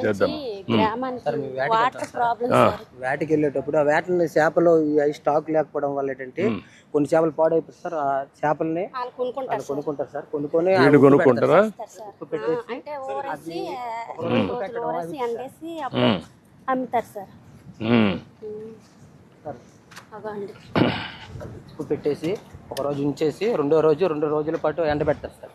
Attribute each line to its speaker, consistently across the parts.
Speaker 1: చేద్దాం.
Speaker 2: వేటకి వెళ్ళేటప్పుడు ఆ. వేటని చేపలు అవి స్టాక్ లేకపోవడం వల్ల ఏంటంటే కొన్ని చేపలు పాడైపోతాయి సార్ ఆ చేపల్ని
Speaker 3: కొనుక్కుంటారు సార్.
Speaker 2: కొనుక్కొని
Speaker 1: కొనుక్కుంటారా?
Speaker 3: అమ్ముతారు సార్.
Speaker 2: పెట్టేసి ఒక రోజు ఉంచేసి రెండో రోజు రెండు రోజుల పాటు ఎండబెడతారు సార్.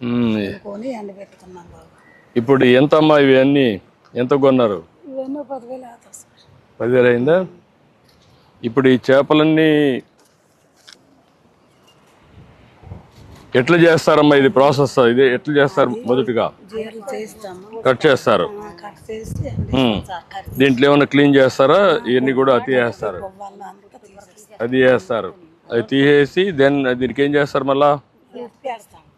Speaker 1: ఉమ్.
Speaker 4: కొని ఎండబెట్టుకున్నాం బాబు.
Speaker 1: ఇప్పుడు ఎంత అమ్మా ఇవి అన్ని ఎంత కొన్నారు?
Speaker 4: ఇవన్నీ పదివేలు అవుతాయి సార్.
Speaker 1: పదివేలు అయిందా? ఇప్పుడు ఈ చేపలన్నీ ఎట్లా చేస్తారమ్మా ఇది ప్రాసెస్? ఇది ఎట్లా చేస్తారు మొదటిగా? కట్ చేస్తారు. దీంట్లో ఏమైనా క్లీన్ చేస్తారా? ఇవన్నీ కూడా అతి చేస్తారు.
Speaker 4: వాళ్ళ అంతా తీసేస్తాం
Speaker 1: అది చేస్తారు. అది తీసేసి దెన్ దీనికి ఏం చేస్తారు మళ్ళా?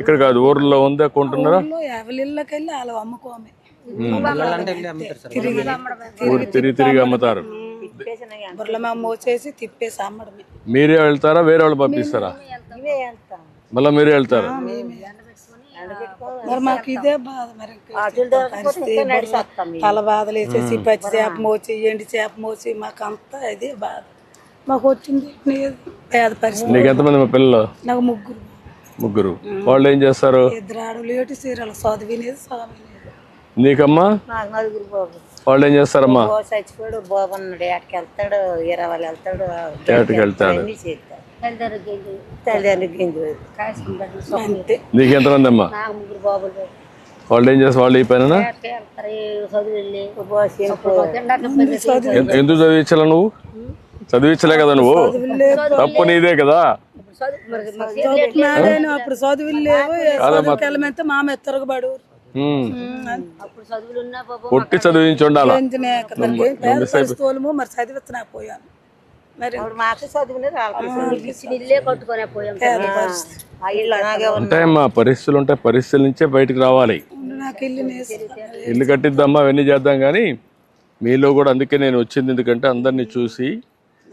Speaker 1: ఇక్కడ కాదు ఊర్లో ఉందా కొంటున్నారా?
Speaker 4: వెళ్ళి అమ్ముకోమే.
Speaker 1: ఊరు తిరిగి తిరిగి అమ్ముతారు.
Speaker 4: మోసేసి తిప్పేసి అమ్మడమే
Speaker 1: మీరే వెళ్తారా వేరే వాళ్ళు పంపిస్తారా? మళ్ళీ మీరే వెళ్తారు?
Speaker 4: మరి మాకు ఇదే బాధ మరి. తల బాధలు వేసేసి పచ్చి చేప మోచి ఎండి చేప మోసి మాకు అంతా ఇదే బాధ. మాకు వచ్చింది. పేద పరిస్థితి.
Speaker 1: నీకు ఎంతమంది మా పిల్లలు?
Speaker 4: నాకు ముగ్గురు.
Speaker 1: ముగ్గురు. వాళ్ళు ఏం చేస్తారు నీకమ్మా? వాళ్ళు ఏం చేస్తారమ్మా
Speaker 5: చచ్చిపోయాడు బాబు ఉన్నాడు. ఏటకి వెళ్తాడు ఇరవై వెళ్తాడు
Speaker 1: ఏటకి వెళ్తాడు. నీకు ఎంతమంది అమ్మా
Speaker 3: నాకు ముగ్గురు బాబులు.
Speaker 1: వాళ్ళు ఏం చేస్తారు వాళ్ళు? ఈ పైన ఎందుకు చదివించాలా నువ్వు? చదివించలే కదా నువ్వు? తప్పు నీదే కదా?
Speaker 4: నాడైనా అప్పుడు చదువులు లేవు చదువుకి వెళ్ళమంటే మామ తిరగబడు
Speaker 1: ఉమ్.
Speaker 3: అప్పుడు చదువులు ఉన్నా బాబు
Speaker 1: కొట్టి చదివించి ఉండాలా?
Speaker 4: మరి చదివిస్తున్నా పోయాను. మరి
Speaker 5: మాకు
Speaker 1: పరిస్థితులు ఉంటాయి పరిస్థితుల నుంచే బయటికి రావాలి.
Speaker 4: నాకు ఇల్లు నేసి
Speaker 1: ఇల్లు కట్టిద్దామా అవన్నీ చేద్దాం కానీ మీలో కూడా అందుకే నేను వచ్చింది. ఎందుకంటే అందరినీ చూసి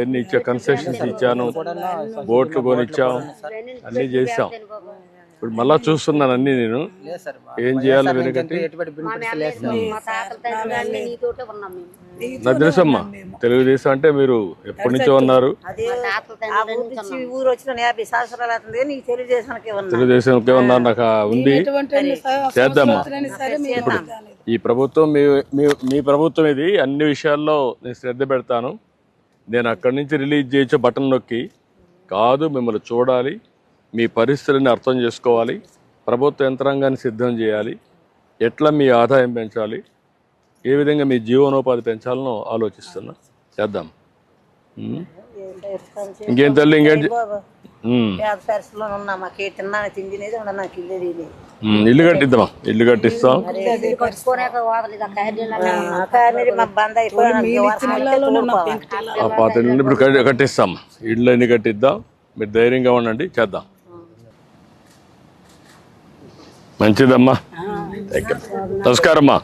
Speaker 1: ఎన్ని ఇచ్చా కన్సెషన్స్ ఇచ్చాను బోట్లు కొనిచ్చాం అన్నీ చేసాం ఇప్పుడు మళ్ళా చూస్తున్నాను అన్ని నేను.
Speaker 2: లేదు సార్
Speaker 1: ఏం చేయాలి వెనుకటి?
Speaker 3: మేము.
Speaker 1: నాకు తెలుసమ్మా తెలుగుదేశం అంటే మీరు ఎప్పటి నుంచో ఉన్నారు. తెలుగుదేశంకే ఉన్నారు నాకు ఉంది. చేద్దామా?
Speaker 4: కాలేదు.
Speaker 1: ఈ ప్రభుత్వం మీ మీ మీ ప్రభుత్వం ఇది అన్ని విషయాల్లో నేను శ్రద్ధ పెడతాను. నేను అక్కడి నుంచి రిలీజ్ చేయొచ్చు బటన్ నొక్కి కాదు మిమ్మల్ని చూడాలి మీ పరిస్థితులని అర్థం చేసుకోవాలి ప్రభుత్వ యంత్రాంగాన్ని సిద్ధం చేయాలి ఎట్లా మీ ఆదాయం పెంచాలి ఏ విధంగా మీ జీవనోపాధి పెంచాలనో ఆలోచిస్తున్నా. చేద్దాం. ఇంకేం తల్లి ఇంకేం
Speaker 5: పేద పరిస్థితుల్లో ఉన్నా మాకు ఏ తిన్నాను తిండినేది ఉన్నా నాకు ఇల్లు
Speaker 1: ఉమ్, ఇల్లు కట్టిద్దామా? ఇల్లు కట్టిస్తాం.
Speaker 3: ఆ
Speaker 1: పాత ఇల్లు ఇప్పుడు కట్టి- కట్టిస్తాం. ఇళ్ళు అన్ని కట్టిద్దాం. మీరు ధైర్యంగా ఉండండి చేద్దాం. మంచిదమ్మా. నమస్కారమ్మా.